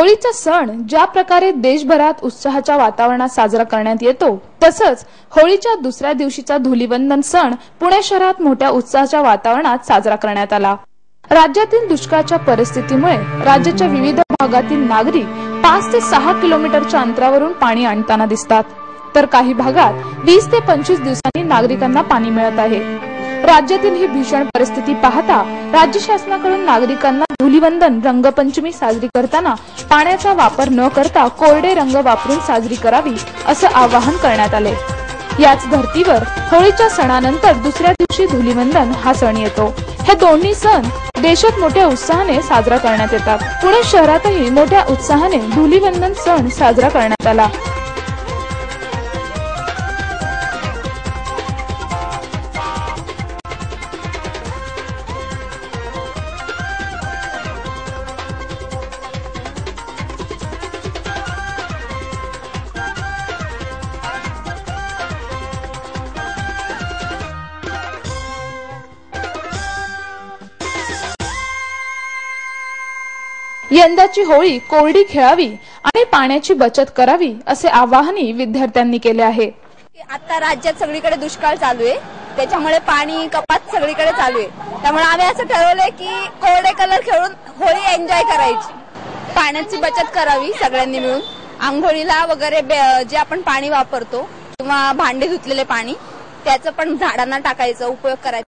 होळीचा सण ज्या प्रकारे देशभरात उत्साहाच्या वातावरणात साजरा करण्यात येतो तसंच होळीच्या दुसऱ्या दिवशीचा धुलीवंदन सण पुणे शहरात मोठ्या उत्साहाच्या वातावरणात साजरा करण्यात आला. राज्यातील दुष्काळाच्या परिस्थितीमुळे राज्याच्या विविध भागातील नागरिक पाच ते सहा किलोमीटरच्या अंतरावरून पाणी आणताना दिसतात. तर काही भागात वीस ते पंचवीस दिवसांनी नागरिकांना पाणी मिळत आहे. राज्यातील ही भीषण परिस्थिती पाहता राज्य शासनाकडून नागरिकांना धुलीवंदन रंगपंचमी साजरी करताना पाण्याचा वापर न करता कोरडे रंग वापरून साजरी करावी असं आवाहन करण्यात आले. याच धर्तीवर होळीच्या सणानंतर दुसऱ्या दिवशी धुलीवंदन हा सण येतो. हे दोन्ही सण देशात मोठ्या उत्साहाने साजरा करण्यात येतात. पुणे शहरातही मोठ्या उत्साहाने धुलीवंदन सण साजरा करण्यात आला. यंदाची होळी कोरडी खेळावी आणि पाण्याची बचत करावी असे आवाहनही विद्यार्थ्यांनी केले आहे. आता राज्यात सगळीकडे दुष्काळ चालू आहे. त्याच्यामुळे पाणी कपात सगळीकडे चालू आहे. त्यामुळे आम्ही असं ठरवलंय की कोरडे कलर खेळून होळी एन्जॉय करायची. पाण्याची बचत करावी सगळ्यांनी मिळून. आंघोळीला वगैरे जे आपण पाणी वापरतो किंवा भांडे धुतलेले पाणी त्याचं पण झाडांना टाकायचं उपयोग करायचा.